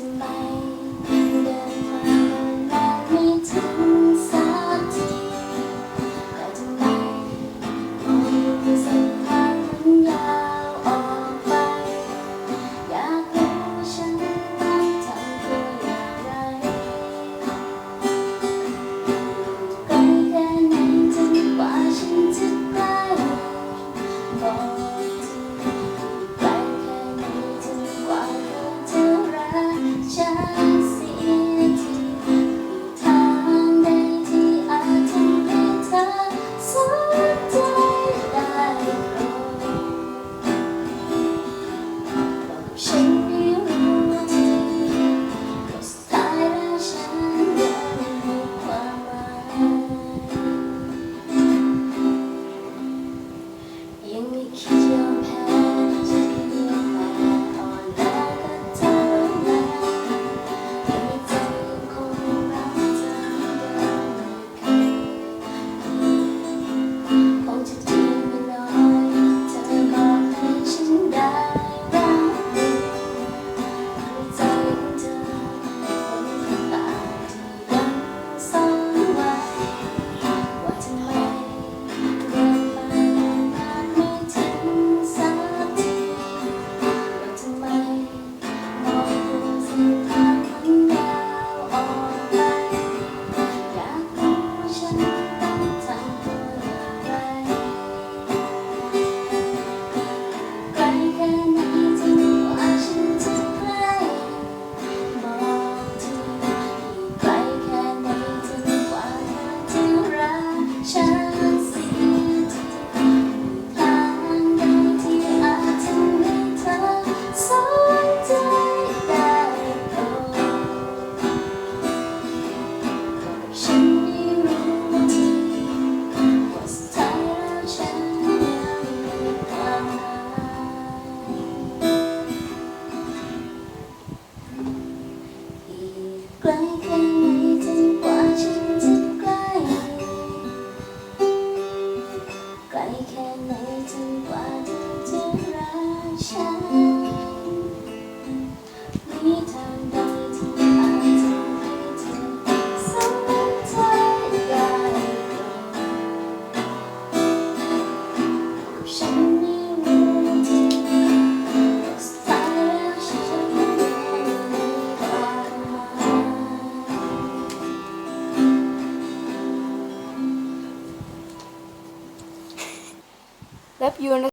sân ไกลแค่ไหนจนกว่าฉันจะใกล้ไกลแค่ไหนจนกว่าเธอจะรักฉัน Love you นะ